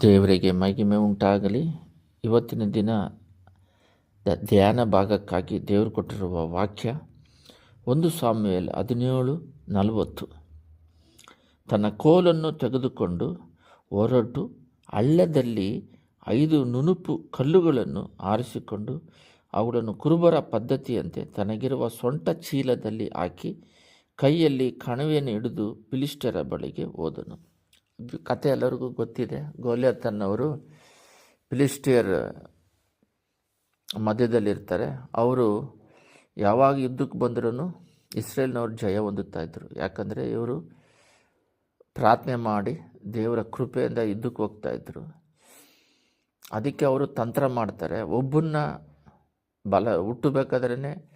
ದೇವರಿಗೆ ಮಹಿಮೆ ಉಂಟಾಗಲಿ. ಇವತ್ತಿನ ದಿನ ಧ್ಯಾನ ಭಾಗಕ್ಕಾಗಿ ದೇವರು ಕೊಟ್ಟಿರುವ ವಾಕ್ಯ ಒಂದು ಸಾಮ್ಯಲ್ ಹದಿನೇಳು ನಲವತ್ತು. ತನ್ನ ಕೋಲನ್ನು ತೆಗೆದುಕೊಂಡು ಹೊರಟು ಹಳ್ಳದಲ್ಲಿ ಐದು ನುಣುಪು ಕಲ್ಲುಗಳನ್ನು ಆರಿಸಿಕೊಂಡು ಅವುಗಳನ್ನು ಕುರುಬರ ಪದ್ಧತಿಯಂತೆ ತನಗಿರುವ ಸೊಂಟ ಚೀಲದಲ್ಲಿ ಹಾಕಿ ಕೈಯಲ್ಲಿ ಕಣವೆಯನ್ನು ಹಿಡಿದು ಪಿಲಿಸ್ಟರ ಬಳಿಗೆ ಹೋದನು. ಕತೆ ಎಲ್ಲರಿಗೂ ಗೊತ್ತಿದೆ. ಗೋಲ್ಯತನ್ನವರು ಫಿಲಿಸ್ಟಿಯರ್ ಮಧ್ಯದಲ್ಲಿರ್ತಾರೆ. ಅವರು ಯಾವಾಗ ಯುದ್ಧಕ್ಕೆ ಬಂದರೂ ಇಸ್ರೇಲ್ನವ್ರು ಜಯ ಹೊಂದುತ್ತಾ ಇದ್ದರು ಯಾಕಂದರೆ ಇವರು ಪ್ರಾರ್ಥನೆ ಮಾಡಿ ದೇವರ ಕೃಪೆಯಿಂದ ಯುದ್ಧಕ್ಕೆ ಹೋಗ್ತಾ ಇದ್ದರು ಅದಕ್ಕೆ ಅವರು ತಂತ್ರ ಮಾಡ್ತಾರೆ. ಒಬ್ಬನ್ನ ಬಲ ಹುಟ್ಟಬೇಕಾದ್ರೇ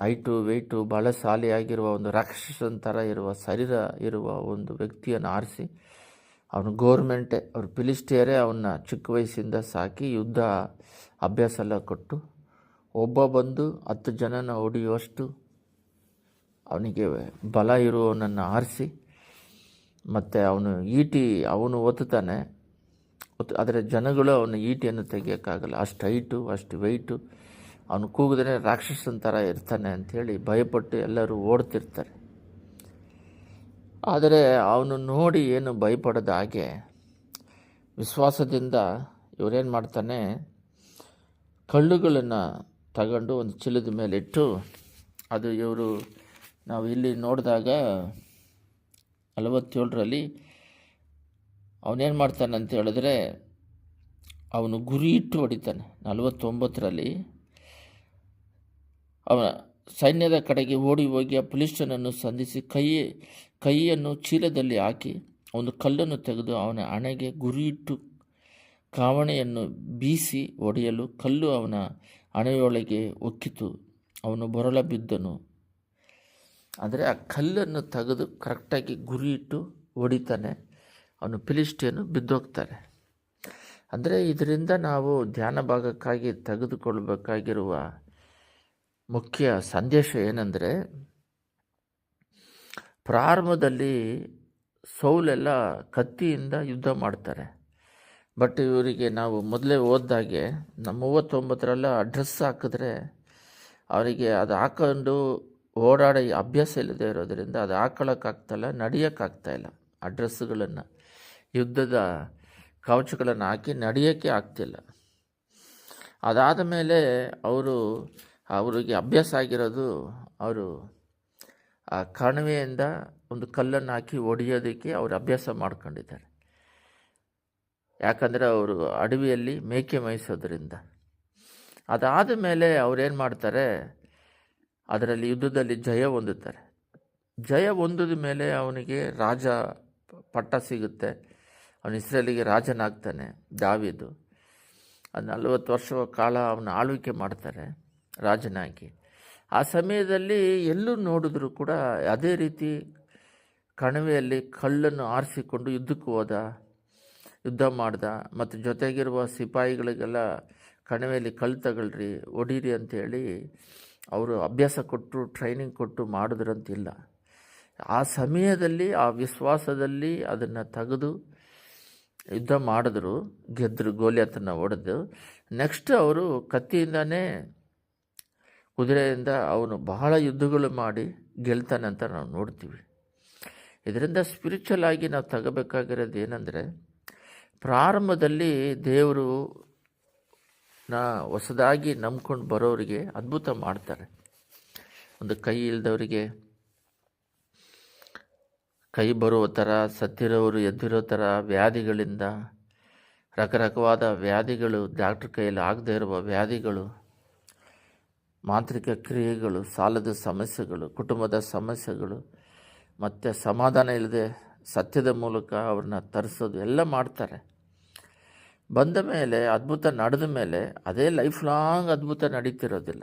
ಹೈಟು ವೆಯ್ಟು ಬಲಶಾಲಿಯಾಗಿರುವ ಒಂದು ರಾಕ್ಷಸನ ಥರ ಇರುವ ಶರೀರ ಇರುವ ಒಂದು ವ್ಯಕ್ತಿಯನ್ನು ಆರಿಸಿ ಅವನು ಗೋರ್ಮೆಂಟೇ, ಅವ್ರ ಫಿಲಿಸ್ಟಿಯರೇ ಅವನ್ನ ಚಿಕ್ಕ ವಯಸ್ಸಿಂದ ಸಾಕಿ ಯುದ್ಧ ಅಭ್ಯಾಸ ಎಲ್ಲ ಕೊಟ್ಟು ಒಬ್ಬ ಬಂದು ಹತ್ತು ಜನನ ಹೊಡೆಯುವಷ್ಟು ಅವನಿಗೆ ಬಲ ಇರುವವನನ್ನು ಆರಿಸಿ ಮತ್ತು ಅವನು ಈಟಿ ಅವನು ಒತ್ತುತ್ತಾನೆ. ಒತ್ತು, ಆದರೆ ಜನಗಳು ಅವನ ಈಟಿಯನ್ನು ತೆಗಿಯೋಕ್ಕಾಗಲ್ಲ. ಅಷ್ಟು ಹೈಟು, ಅಷ್ಟು ವೆಯ್ಟು ಅವನು ಕೂಗಿದ್ರೆ ರಾಕ್ಷಸನ ಥರ ಇರ್ತಾನೆ ಅಂಥೇಳಿ ಭಯಪಟ್ಟು ಎಲ್ಲರೂ ಓಡ್ತಿರ್ತಾರೆ. ಆದರೆ ಅವನು ನೋಡಿ ಏನು ಭಯಪಡದ ಹಾಗೆ ವಿಶ್ವಾಸದಿಂದ ಇವರೇನು ಮಾಡ್ತಾನೆ ಕಳ್ಳುಗಳನ್ನು ತಗೊಂಡು ಒಂದು ಚಿಲದ ಮೇಲೆ ಇಟ್ಟು ಅದು ಇವರು ನಾವು ಇಲ್ಲಿ ನೋಡಿದಾಗ ನಲವತ್ತೇಳರಲ್ಲಿ ಅವನೇನು ಮಾಡ್ತಾನೆ ಅಂತ ಹೇಳಿದ್ರೆ ಅವನು ಗುರಿ ಇಟ್ಟು ಹೊಡಿತಾನೆ. ನಲವತ್ತೊಂಬತ್ತರಲ್ಲಿ ಅವನ ಸೈನ್ಯದ ಕಡೆಗೆ ಓಡಿ ಹೋಗಿ ಆ ಪುಲಿಸ್ಟನನ್ನು ಸಂಧಿಸಿ ಕೈ, ಕೈಯನ್ನು ಚೀಲದಲ್ಲಿ ಹಾಕಿ ಒಂದು ಕಲ್ಲನ್ನು ತೆಗೆದು ಅವನ ಹಣೆಗೆ ಗುರಿಯಿಟ್ಟು ಕಾವಣೆಯನ್ನು ಬೀಸಿ ಒಡೆಯಲು ಕಲ್ಲು ಅವನ ಹಣೆಯೊಳಗೆ ಒಕ್ಕಿತು. ಅವನು ಬೊರಳ ಬಿದ್ದನು. ಅಂದರೆ ಆ ಕಲ್ಲನ್ನು ತೆಗೆದು ಕರೆಕ್ಟಾಗಿ ಗುರಿಯಿಟ್ಟು ಹೊಡಿತಾನೆ ಅವನು ಫಿಲಿಸ್ಟಿಯನ್ನು ಬಿದ್ದೋಗ್ತಾರೆ ಅಂದರೆ ಇದರಿಂದ ನಾವು ಧ್ಯಾನ ಭಾಗಕ್ಕಾಗಿ ತೆಗೆದುಕೊಳ್ಬೇಕಾಗಿರುವ ಮುಖ್ಯ ಸಂದೇಶ ಏನಂದರೆ, ಪ್ರಾರಂಭದಲ್ಲಿ ಸೌಲೆಲ್ಲ ಕತ್ತಿಯಿಂದ ಯುದ್ಧ ಮಾಡ್ತಾರೆ. ಬಟ್ ಇವರಿಗೆ ನಾವು ಮೊದಲೇ ಓದ್ದಾಗೆ ನಮ್ಮ ಮೂವತ್ತೊಂಬತ್ತರೆಲ್ಲ ಡ್ರೆಸ್ ಹಾಕಿದ್ರೆ ಅವರಿಗೆ ಅದು ಹಾಕೊಂಡು ಓಡಾಡೋ ಅಭ್ಯಾಸ ಇಲ್ಲದೆ ಇರೋದರಿಂದ ಅದು ಹಾಕೊಳ್ಳೋಕ್ಕಾಗ್ತಾಯಿಲ್ಲ ನಡೆಯೋಕ್ಕಾಗ್ತಾಯಿಲ್ಲ ಆ ಡ್ರೆಸ್ಸುಗಳನ್ನು ಯುದ್ಧದ ಕವಚಗಳನ್ನು ಹಾಕಿ ನಡೆಯೋಕ್ಕೆ ಆಗ್ತಿಲ್ಲ. ಅದಾದ ಮೇಲೆ ಅವರು ಅವರಿಗೆ ಅಭ್ಯಾಸ ಆಗಿರೋದು ಅವರು ಆ ಕಣಿವೆಯಿಂದ ಒಂದು ಕಲ್ಲನ್ನು ಹಾಕಿ ಒಡೆಯೋದಕ್ಕೆ ಅವರು ಅಭ್ಯಾಸ ಮಾಡ್ಕೊಂಡಿದ್ದಾರೆ. ಯಾಕಂದರೆ ಅವರು ಅಡವಿಯಲ್ಲಿ ಮೇಕೆ ಮೇಯಿಸೋದ್ರಿಂದ. ಅದಾದ ಮೇಲೆ ಅವ್ರೇನು ಮಾಡ್ತಾರೆ? ಅದರಲ್ಲಿ ಯುದ್ಧದಲ್ಲಿ ಜಯ ಹೊಂದುತ್ತಾರೆ. ಜಯ ಹೊಂದಿದ ಮೇಲೆ ಅವನಿಗೆ ರಾಜ ಪಟ್ಟ ಸಿಗುತ್ತೆ. ಅವನ ಇಸ್ರೇಲಿಗೆ ರಾಜನಾಗ್ತಾನೆ ದಾವಿದು. ಅದು ನಲ್ವತ್ತು ವರ್ಷ ಕಾಲ ಅವನ ಆಳ್ವಿಕೆ ಮಾಡ್ತಾರೆ. ರಾಜನಾಗಿ. ಆ ಸಮಯದಲ್ಲಿ ಎಲ್ಲೂ ನೋಡಿದ್ರು ಕೂಡ ಅದೇ ರೀತಿ ಕಣಿವೆಯಲ್ಲಿ ಕಳ್ಳನ್ನು ಆರಿಸಿಕೊಂಡು ಯುದ್ಧಕ್ಕೆ ಹೋದ, ಯುದ್ಧ ಮಾಡ್ದ ಮತ್ತು ಜೊತೆಗಿರುವ ಸಿಪಾಯಿಗಳಿಗೆಲ್ಲ ಕಣಿವೆಯಲ್ಲಿ ಕಲ್ಲು ತಗೊಳ್ರಿ ಒಡೀರಿ ಅಂತೇಳಿ ಅವರು ಅಭ್ಯಾಸ ಕೊಟ್ಟು ಟ್ರೈನಿಂಗ್ ಕೊಟ್ಟು ಮಾಡಿದ್ರಂತಿಲ್ಲ. ಆ ಸಮಯದಲ್ಲಿ, ಆ ವಿಶ್ವಾಸದಲ್ಲಿ ಅದನ್ನು ತೆಗೆದು ಯುದ್ಧ ಮಾಡಿದ್ರು ಗೆದ್ದರು ಗೋಲಿಯತನ್ನು ಹೊಡೆದು. ನೆಕ್ಸ್ಟ್ ಅವರು ಕತ್ತಿಯಿಂದನೇ ಕುದುರೆಯಿಂದ ಅವನು ಬಹಳ ಯುದ್ಧಗಳು ಮಾಡಿ ಗೆಲ್ತಾನೆ ಅಂತ ನಾವು ನೋಡ್ತೀವಿ. ಇದರಿಂದ ಸ್ಪಿರಿಚುವಲ್ ಆಗಿ ನಾವು ತಗೋಬೇಕಾಗಿರೋದು ಏನಂದರೆ, ಪ್ರಾರಂಭದಲ್ಲಿ ದೇವರು ನಾ ಹೊಸದಾಗಿ ನಂಬ್ಕೊಂಡು ಬರೋರಿಗೆ ಅದ್ಭುತ ಮಾಡ್ತಾರೆ. ಒಂದು ಕೈ ಇಲ್ದವರಿಗೆ, ಕೈ ಬರುವ ಥರ, ಸತ್ತಿರೋರು ಎದ್ದಿರೋ ಥರ ವ್ಯಾಧಿಗಳಿಂದ, ರಕರಕವಾದ ವ್ಯಾಧಿಗಳು ಡಾಕ್ಟ್ರ್ ಕೈಯಲ್ಲಿ ಆಗದೇ ಇರುವ ವ್ಯಾಧಿಗಳು ಮಾಂತ್ರಿಕ ಕ್ರಿಯೆಗಳು, ಸಾಲದ ಸಮಸ್ಯೆಗಳು, ಕುಟುಂಬದ ಸಮಸ್ಯೆಗಳು, ಮತ್ತು ಸಮಾಧಾನ ಇಲ್ಲದೆ ಸತ್ಯದ ಮೂಲಕ ಅವ್ರನ್ನ ತರಿಸೋದು ಎಲ್ಲ ಮಾಡ್ತಾರೆ. ಬಂದ ಮೇಲೆ, ಅದ್ಭುತ ನಡೆದ ಮೇಲೆ ಅದೇ ಲೈಫ್ ಲಾಂಗ್ ಅದ್ಭುತ ನಡೀತಿರೋದಿಲ್ಲ.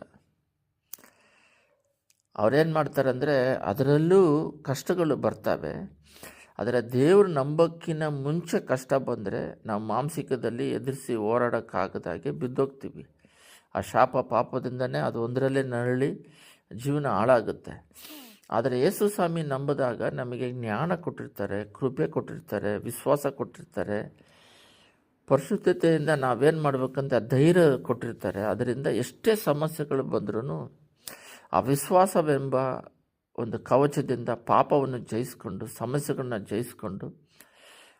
ಅವ್ರೇನು ಮಾಡ್ತಾರೆ ಅಂದರೆ ಅದರಲ್ಲೂ ಕಷ್ಟಗಳು ಬರ್ತವೆ. ಆದರೆ ದೇವ್ರ ನಂಬಕ್ಕಿನ ಮುಂಚೆ ಕಷ್ಟ ಬಂದರೆ ನಾವು ಮಾನಸಿಕದಲ್ಲಿ ಎದುರಿಸಿ ಹೋರಾಡೋಕ್ಕಾಗದಾಗೆ ಬಿದ್ದೋಗ್ತೀವಿ. ಆ ಶಾಪ ಪಾಪದಿಂದನೇ ಅದು ಒಂದರಲ್ಲೇ ನರಳಿ ಜೀವನ ಹಾಳಾಗುತ್ತೆ. ಆದರೆ ಯೇಸು ಸ್ವಾಮಿ ನಂಬಿದಾಗ ನಮಗೆ ಜ್ಞಾನ ಕೊಟ್ಟಿರ್ತಾರೆ, ಕೃಪೆ ಕೊಟ್ಟಿರ್ತಾರೆ, ವಿಶ್ವಾಸ ಕೊಟ್ಟಿರ್ತಾರೆ. ಪರಿಶುದ್ಧತೆಯಿಂದ ನಾವೇನು ಮಾಡಬೇಕಂತ ಧೈರ್ಯ ಕೊಟ್ಟಿರ್ತಾರೆ. ಅದರಿಂದ ಎಷ್ಟೇ ಸಮಸ್ಯೆಗಳು ಬಂದ್ರೂ ಅವಿಶ್ವಾಸವೆಂಬ ಒಂದು ಕವಚದಿಂದ ಪಾಪವನ್ನು ಜಯಿಸ್ಕೊಂಡು, ಸಮಸ್ಯೆಗಳನ್ನ ಜಯಿಸ್ಕೊಂಡು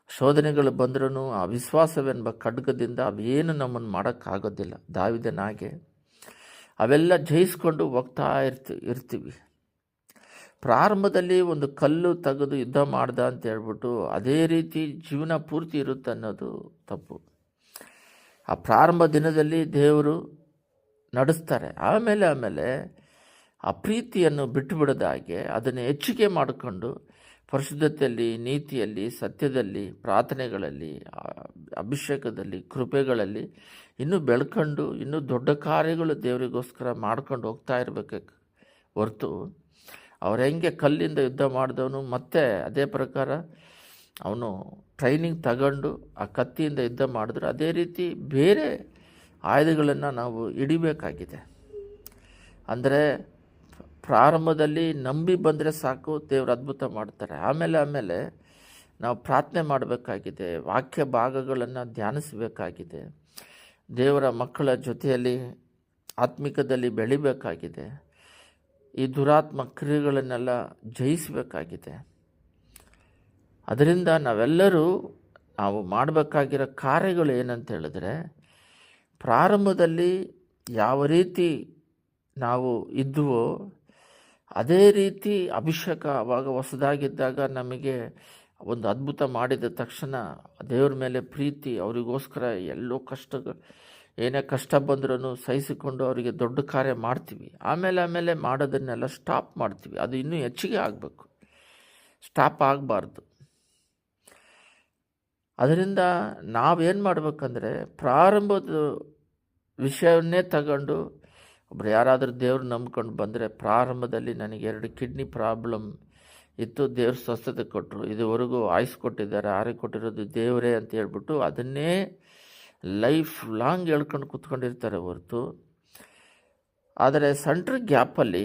ಶೋಧನೆಗಳು ಬಂದ್ರೂ ಆ ವಿಶ್ವಾಸವೆಂಬ ಖಡ್ಗದಿಂದ ಅವೇನು ನಮ್ಮನ್ನು ಮಾಡೋಕ್ಕಾಗೋದಿಲ್ಲ. ದಾವಿದನಾಗೆ ಅವೆಲ್ಲ ಜಯಿಸ್ಕೊಂಡು ಹೋಗ್ತಾ ಇರ್ತಿ, ಇರ್ತೀವಿ. ಪ್ರಾರಂಭದಲ್ಲಿ ಒಂದು ಕಲ್ಲು ತೆಗೆದು ಯುದ್ಧ ಮಾಡ್ದ ಅಂತ ಹೇಳ್ಬಿಟ್ಟು ಅದೇ ರೀತಿ ಜೀವನ ಪೂರ್ತಿ ಇರುತ್ತೆ ಅನ್ನೋದು ತಪ್ಪು. ಆ ಪ್ರಾರಂಭ ದಿನದಲ್ಲಿ ದೇವರು ನಡೆಸ್ತಾರೆ. ಆಮೇಲೆ ಆಮೇಲೆ ಆ ಪ್ರೀತಿಯನ್ನು ಬಿಟ್ಟು ಹಾಗೆ ಅದನ್ನು ಹೆಚ್ಚಿಗೆ ಮಾಡಿಕೊಂಡು ಪರಿಶುದ್ಧತೆಯಲ್ಲಿ, ನೀತಿಯಲ್ಲಿ, ಸತ್ಯದಲ್ಲಿ, ಪ್ರಾರ್ಥನೆಗಳಲ್ಲಿ ಅಭಿಷೇಕದಲ್ಲಿ, ಕೃಪೆಗಳಲ್ಲಿ ಇನ್ನೂ ಬೆಳ್ಕೊಂಡು, ಇನ್ನೂ ದೊಡ್ಡ ಕಾರ್ಯಗಳು ದೇವರಿಗೋಸ್ಕರ ಮಾಡ್ಕೊಂಡು ಹೋಗ್ತಾ ಇರಬೇಕು ಹೊರತು ಅವ್ರು ಹೆಂಗೆ ಕಲ್ಲಿಂದ ಯುದ್ಧ ಮಾಡಿದವನು ಮತ್ತೆ ಅದೇ ಪ್ರಕಾರ ಅವನು ಟ್ರೈನಿಂಗ್ ತಗೊಂಡು ಆ ಕತ್ತಿಯಿಂದ ಯುದ್ಧ ಮಾಡಿದ್ರು ಅದೇ ರೀತಿ ಬೇರೆ ಆಯುಧಗಳನ್ನು ನಾವು ಹಿಡಿಬೇಕಾಗಿದೆ. ಅಂದರೆ ಪ್ರಾರಂಭದಲ್ಲಿ ನಂಬಿ ಬಂದರೆ ಸಾಕು, ದೇವರು ಅದ್ಭುತ ಮಾಡ್ತಾರೆ. ಆಮೇಲೆ ಆಮೇಲೆ ನಾವು ಪ್ರಾರ್ಥನೆ ಮಾಡಬೇಕಾಗಿದೆ, ವಾಕ್ಯ ಭಾಗಗಳನ್ನು ಧ್ಯಾನಿಸಬೇಕಾಗಿದೆ, ದೇವರ ಮಕ್ಕಳ ಜೊತೆಯಲ್ಲಿ ಆತ್ಮಿಕದಲ್ಲಿ ಬೆಳಿಬೇಕಾಗಿದೆ, ಈ ದುರಾತ್ಮ ಕ್ರಿಯೆಗಳನ್ನೆಲ್ಲ ಜಯಿಸಬೇಕಾಗಿದೆ. ಅದರಿಂದ ನಾವೆಲ್ಲರೂ ನಾವು ಮಾಡಬೇಕಾಗಿರೋ ಕಾರ್ಯಗಳು ಏನಂತ ಹೇಳಿದ್ರೆ, ಪ್ರಾರಂಭದಲ್ಲಿ ಯಾವ ರೀತಿ ನಾವು ಇದ್ದುವೋ ಅದೇ ರೀತಿ ಅಭಿಷೇಕ ಆವಾಗ ಹೊಸದಾಗಿದ್ದಾಗ ನಮಗೆ ಒಂದು ಅದ್ಭುತ ಮಾಡಿದ ತಕ್ಷಣ ದೇವ್ರ ಮೇಲೆ ಪ್ರೀತಿ, ಅವರಿಗೋಸ್ಕರ ಎಲ್ಲೋ ಕಷ್ಟ, ಏನೇ ಕಷ್ಟ ಬಂದ್ರೂ ಸಹಿಸಿಕೊಂಡು ಅವರಿಗೆ ದೊಡ್ಡ ಕಾರ್ಯ ಮಾಡ್ತೀವಿ. ಆಮೇಲೆ ಆಮೇಲೆ ಮಾಡೋದನ್ನೆಲ್ಲ ಸ್ಟಾಪ್ ಮಾಡ್ತೀವಿ. ಅದು ಇನ್ನೂ ಹೆಚ್ಚಿಗೆ ಆಗಬೇಕು. ಸ್ಟಾಪ್ ಆಗಬಾರ್ದು. ಅದರಿಂದ ನಾವೇನು ಮಾಡಬೇಕಂದ್ರೆ ಪ್ರಾರಂಭದ ವಿಷಯವನ್ನೇ ತಗೊಂಡು ಒಬ್ರು ಯಾರಾದರೂ ದೇವ್ರು ನಂಬ್ಕೊಂಡು ಬಂದರೆ ಪ್ರಾರಂಭದಲ್ಲಿ ನನಗೆ ಎರಡು ಕಿಡ್ನಿ ಪ್ರಾಬ್ಲಮ್ ಇತ್ತು. ದೇವ್ರು ಸ್ವಸ್ಥತೆ ಕೊಟ್ಟರು. ಇದುವರೆಗೂ ಆಯ್ಸ್ ಕೊಟ್ಟಿದ್ದಾರೆ. ಆರೆ ಕೊಟ್ಟಿರೋದು ದೇವರೇ ಅಂತ ಹೇಳ್ಬಿಟ್ಟು ಅದನ್ನೇ ಲೈಫ್ ಲಾಂಗ್ ಹೇಳ್ಕೊಂಡು ಕೂತ್ಕೊಂಡಿರ್ತಾರೆ ಹೊರತು. ಆದರೆ ಸೆಂಟ್ರ್ ಗ್ಯಾಪಲ್ಲಿ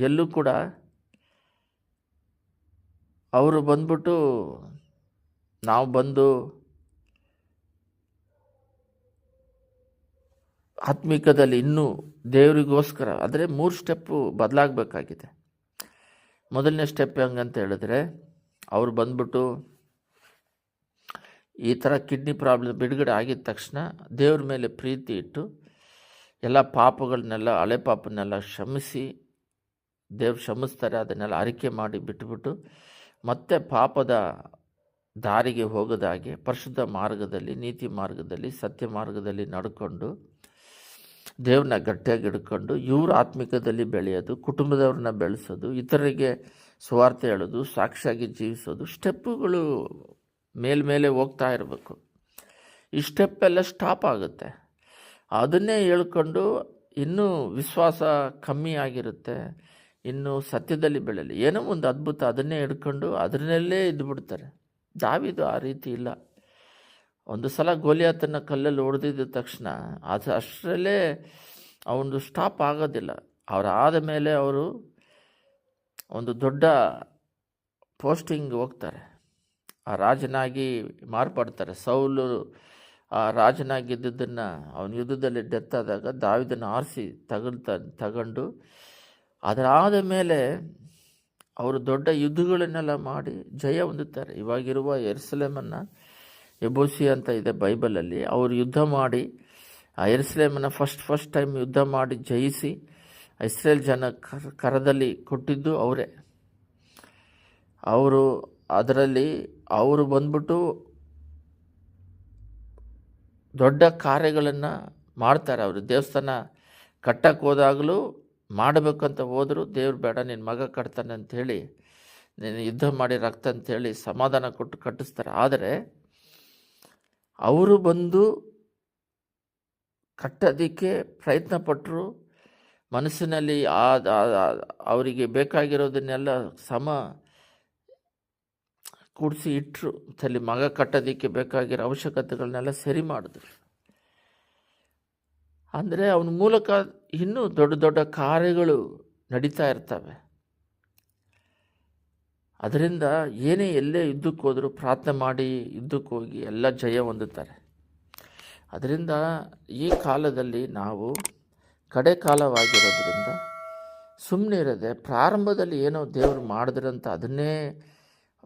ಎಲ್ಲೂ ಕೂಡ ಅವರು ಬಂದ್ಬಿಟ್ಟು ನಾವು ಬಂದು ಆತ್ಮಿಕದಲ್ಲಿ ಇನ್ನೂ ದೇವರಿಗೋಸ್ಕರ ಅಂದರೆ ಮೂರು ಸ್ಟೆಪ್ಪು ಬದಲಾಗಬೇಕಾಗಿದೆ. ಮೊದಲನೇ ಸ್ಟೆಪ್ ಹೆಂಗಂತ ಹೇಳಿದ್ರೆ, ಅವ್ರು ಬಂದ್ಬಿಟ್ಟು ಈ ಥರ ಕಿಡ್ನಿ ಪ್ರಾಬ್ಲಮ್ ಬಿಡುಗಡೆ ಆಗಿದ ತಕ್ಷಣ ದೇವ್ರ ಮೇಲೆ ಪ್ರೀತಿ ಇಟ್ಟು ಎಲ್ಲ ಪಾಪಗಳನ್ನೆಲ್ಲ, ಹಳೆ ಪಾಪನ್ನೆಲ್ಲ ಶ್ರಮಿಸಿ ದೇವ್ರು ಶ್ರಮಿಸ್ತಾರೆ ಅದನ್ನೆಲ್ಲ ಅರಿಕೆ ಮಾಡಿ ಬಿಟ್ಟುಬಿಟ್ಟು ಮತ್ತೆ ಪಾಪದ ದಾರಿಗೆ ಹೋಗದಾಗೆ ಪರಿಶುದ್ಧ ಮಾರ್ಗದಲ್ಲಿ, ನೀತಿ ಮಾರ್ಗದಲ್ಲಿ, ಸತ್ಯ ಮಾರ್ಗದಲ್ಲಿ ನಡ್ಕೊಂಡು ದೇವ್ರನ್ನ ಗಟ್ಟಿಯಾಗಿ ಹಿಡ್ಕೊಂಡು ಇವ್ರ ಆತ್ಮಿಕದಲ್ಲಿ ಬೆಳೆಯೋದು, ಕುಟುಂಬದವ್ರನ್ನ ಬೆಳೆಸೋದು, ಇತರರಿಗೆ ಸ್ವಾರ್ಥ ಹೇಳೋದು, ಸಾಕ್ಷಿಯಾಗಿ ಜೀವಿಸೋದು ಸ್ಟೆಪ್ಪುಗಳು ಮೇಲ್ಮೇಲೆ ಹೋಗ್ತಾ ಇರಬೇಕು. ಈ ಸ್ಟೆಪ್ ಎಲ್ಲ ಸ್ಟಾಪ್ ಆಗುತ್ತೆ. ಅದನ್ನೇ ಹೇಳ್ಕೊಂಡು ಇನ್ನೂ ವಿಶ್ವಾಸ ಕಮ್ಮಿ ಆಗಿರುತ್ತೆ. ಇನ್ನು ಸತ್ಯದಲ್ಲಿ ಬೆಳೆಯಲಿ. ಏನೋ ಒಂದು ಅದ್ಭುತ ಅದನ್ನೇ ಹಿಡ್ಕೊಂಡು ಅದರಲ್ಲೇ ಇದ್ದುಬಿಡ್ತಾರೆ ದಾವಿದು ಆ ರೀತಿ ಇಲ್ಲ. ಒಂದು ಸಲ ಗೋಲಿಯಾತನ ಕಲ್ಲಲ್ಲಿ ಹೊಡೆದಿದ್ದ ತಕ್ಷಣ ಅದು ಅಷ್ಟರಲ್ಲೇ ಅವನು ಸ್ಟಾಪ್ ಆಗೋದಿಲ್ಲ. ಅವರಾದ ಮೇಲೆ ಅವರು ಒಂದು ದೊಡ್ಡ ಪೋಸ್ಟಿಂಗ್ ಹೋಗ್ತಾರೆ. ಆ ರಾಜನಾಗಿ ಮಾರ್ಪಡ್ತಾರೆ. ಸೌಲು ಆ ರಾಜನಾಗಿದ್ದದನ್ನು ಅವನ ಯುದ್ಧದಲ್ಲಿ ಡೆತ್ ಆದಾಗ ದಾವಿದನ್ನು ಆರಿಸಿ ತಗೊಳ್ತ ತಗೊಂಡು ಅದರಾದ ಮೇಲೆ ಅವರು ದೊಡ್ಡ ಯುದ್ಧಗಳನ್ನೆಲ್ಲ ಮಾಡಿ ಜಯ ಹೊಂದುತ್ತಾರೆ. ಇವಾಗಿರುವ ಎರ್ಸಲೇಮನ್ನು ಎಬೋಸಿ ಅಂತ ಇದೆ ಬೈಬಲಲ್ಲಿ. ಅವರು ಯುದ್ಧ ಮಾಡಿ ಎರ್ಸಲೇಮನ್ನು ಫಸ್ಟ್ ಫಸ್ಟ್ ಟೈಮ್ ಯುದ್ಧ ಮಾಡಿ ಜಯಿಸಿ, ಇಸ್ರೇಲ್ ಜನ ಕರ, ಕರದಲ್ಲಿ ಕೊಟ್ಟಿದ್ದು ಅವರೇ. ಅವರು ಅದರಲ್ಲಿ, ಅವರು ಬಂದ್ಬಿಟ್ಟು ದೊಡ್ಡ ಕಾರ್ಯಗಳನ್ನು ಮಾಡ್ತಾರೆ ಅವರು. ದೇವಸ್ಥಾನ ಕಟ್ಟಕ್ಕೆ ಹೋದಾಗಲೂ ಮಾಡಬೇಕಂತ ಹೋದರೂ, ದೇವ್ರು ಬೇಡ ನಿನ್ನ ಮಗ ಕಟ್ತಾನೆ ಅಂಥೇಳಿ ನೀನು ಯುದ್ಧ ಮಾಡಿ ರಕ್ತ ಅಂತೇಳಿ ಸಮಾಧಾನ ಕೊಟ್ಟು ಕಟ್ಟಿಸ್ತಾರೆ. ಆದರೆ ಅವರು ಬಂದು ಕಟ್ಟೋದಕ್ಕೆ ಪ್ರಯತ್ನ ಪಟ್ಟರು ಮನಸ್ಸಿನಲ್ಲಿ ಆ ಅವರಿಗೆ ಬೇಕಾಗಿರೋದನ್ನೆಲ್ಲ ಸಮ ಕೂಡಿಸಿ ಇಟ್ಟರು ತಲೆ ಮಗ ಕಟ್ಟೋದಕ್ಕೆ ಬೇಕಾಗಿರೋ ಅವಶ್ಯಕತೆಗಳನ್ನೆಲ್ಲ ಸರಿ ಮಾಡಿದ್ರು. ಅಂದರೆ ಅವನ ಮೂಲಕ ಇನ್ನೂ ದೊಡ್ಡ ದೊಡ್ಡ ಕಾರ್ಯಗಳು ನಡೀತಾ ಇರ್ತವೆ. ಅದರಿಂದ ಏನೇ ಎಲ್ಲೇ ಯುದ್ಧಕ್ಕೆ ಹೋದರೂ ಪ್ರಾರ್ಥನೆ ಮಾಡಿ ಯುದ್ಧಕ್ಕೆ ಹೋಗಿ ಎಲ್ಲ ಜಯ ಹೊಂದುತ್ತಾರೆ. ಅದರಿಂದ ಈ ಕಾಲದಲ್ಲಿ ನಾವು ಕಡೆ ಕಾಲವಾಗಿರೋದ್ರಿಂದ ಸುಮ್ಮನೆ ಇರದೆ ಪ್ರಾರಂಭದಲ್ಲಿ ಏನೋ ದೇವರು ಮಾಡಿದ್ರಂತ ಅದನ್ನೇ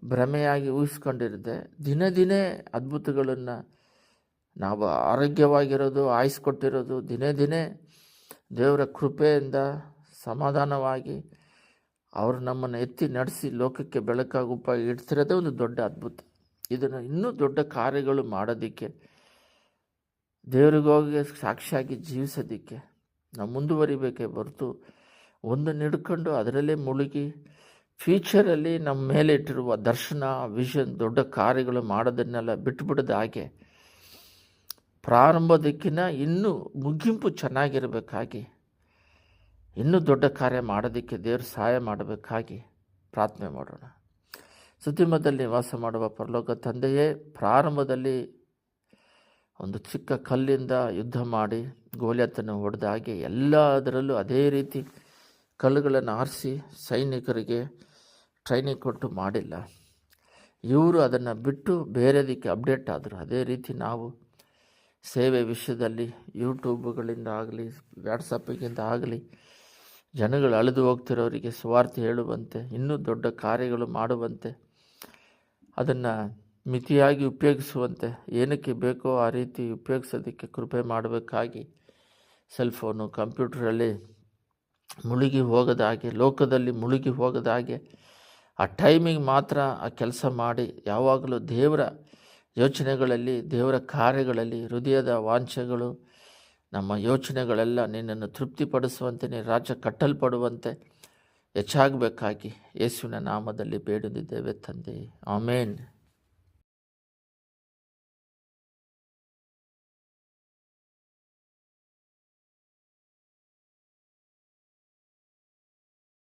ಭ್ರಮೆಯಾಗಿ ಊಹಿಸ್ಕೊಂಡಿರದೆ ದಿನ ದಿನೇ ಅದ್ಭುತಗಳನ್ನು ನಾವು ಆರೋಗ್ಯವಾಗಿರೋದು, ಆಯಿಸ್ಕೊಟ್ಟಿರೋದು, ದಿನೇ ದಿನೇ ದೇವರ ಕೃಪೆಯಿಂದ ಸಮಾಧಾನವಾಗಿ ಅವರು ನಮ್ಮನ್ನು ಎತ್ತಿ ನಡೆಸಿ ಲೋಕಕ್ಕೆ ಬೆಳಕಾಗಿ ಉಪ ಇಡ್ತಿರೋದೇ ಒಂದು ದೊಡ್ಡ ಅದ್ಭುತ. ಇದನ್ನು ಇನ್ನೂ ದೊಡ್ಡ ಕಾರ್ಯಗಳು ಮಾಡೋದಕ್ಕೆ, ದೇವರಿಗೋಗಿ ಸಾಕ್ಷಿಯಾಗಿ ಜೀವಿಸೋದಕ್ಕೆ ನಾವು ಮುಂದುವರಿಬೇಕೇ ಹೊರತು ಒಂದು ನಿಡ್ಕೊಂಡು ಅದರಲ್ಲೇ ಮುಳುಗಿ ಫ್ಯೂಚರಲ್ಲಿ ನಮ್ಮ ಮೇಲೆ ಇಟ್ಟಿರುವ ದರ್ಶನ ವಿಷನ್ ದೊಡ್ಡ ಕಾರ್ಯಗಳು ಮಾಡೋದನ್ನೆಲ್ಲ ಬಿಟ್ಬಿಡದ ಹಾಗೆ ಪ್ರಾರಂಭದಕ್ಕಿಂತ ಇನ್ನೂ ಮುಗಿಂಪು ಚೆನ್ನಾಗಿರಬೇಕಾಗಿ ಇನ್ನೂ ದೊಡ್ಡ ಕಾರ್ಯ ಮಾಡೋದಕ್ಕೆ ದೇವರು ಸಹಾಯ ಮಾಡಬೇಕಾಗಿ ಪ್ರಾರ್ಥನೆ ಮಾಡೋಣ. ಸುದ್ದಿಮದಲ್ಲಿ ವಾಸ ಮಾಡುವ ಪರಲೋಕ ತಂದೆಯೇ, ಪ್ರಾರಂಭದಲ್ಲಿ ಒಂದು ಚಿಕ್ಕ ಕಲ್ಲಿಂದ ಯುದ್ಧ ಮಾಡಿ ಗೋಲಿಯತ್ತನ್ನು ಹೊಡೆದ ಹಾಗೆ ಎಲ್ಲದರಲ್ಲೂ ಅದೇ ರೀತಿ ಕಲ್ಲುಗಳನ್ನು ಆರಿಸಿ ಸೈನಿಕರಿಗೆ ಟ್ರೈನಿಂಗ್ ಕೊಟ್ಟು ಮಾಡಿಲ್ಲ. ಇವರು ಅದನ್ನು ಬಿಟ್ಟು ಬೇರೆದಕ್ಕೆ ಅಪ್ಡೇಟ್ ಆದರು. ಅದೇ ರೀತಿ ನಾವು ಸೇವೆ ವಿಷಯದಲ್ಲಿ ಯೂಟ್ಯೂಬ್ಗಳಿಂದ ಆಗಲಿ ವ್ಯಾಟ್ಸಪ್ಪಿಗಿಂದ ಆಗಲಿ ಜನಗಳು ಅಳೆದು ಹೋಗ್ತಿರೋರಿಗೆ ಸ್ವಾರ್ಥ ಹೇಳುವಂತೆ, ಇನ್ನೂ ದೊಡ್ಡ ಕಾರ್ಯಗಳು ಮಾಡುವಂತೆ, ಅದನ್ನು ಮಿತಿಯಾಗಿ ಉಪಯೋಗಿಸುವಂತೆ, ಏನಕ್ಕೆ ಬೇಕೋ ಆ ರೀತಿ ಉಪಯೋಗಿಸೋದಕ್ಕೆ ಕೃಪೆ ಮಾಡಬೇಕಾಗಿ ಸೆಲ್ ಫೋನು ಕಂಪ್ಯೂಟ್ರಲ್ಲಿ ಮುಳುಗಿ ಹೋಗದ ಹಾಗೆ, ಲೋಕದಲ್ಲಿ ಮುಳುಗಿ ಹೋಗದ ಹಾಗೆ, ಆ ಟೈಮಿಗೆ ಮಾತ್ರ ಆ ಕೆಲಸ ಮಾಡಿ, ಯಾವಾಗಲೂ ದೇವರ ಯೋಚನೆಗಳಲ್ಲಿ, ದೇವರ ಕಾರ್ಯಗಳಲ್ಲಿ, ಹೃದಯದ ವಾಂಛೆಗಳು ನಮ್ಮ ಯೋಚನೆಗಳೆಲ್ಲ ನಿನ್ನನ್ನು ತೃಪ್ತಿಪಡಿಸುವಂತೆ ನೀನು ರಾಜ್ಯ ಕಟ್ಟಲ್ಪಡುವಂತೆ ಹೆಚ್ಚಾಗಬೇಕಾಗಿ ಯೇಸುವಿನ ನಾಮದಲ್ಲಿ ಬೇಡದಿದ್ದೇವೆ ತಂದೆ. ಆಮೇನ್.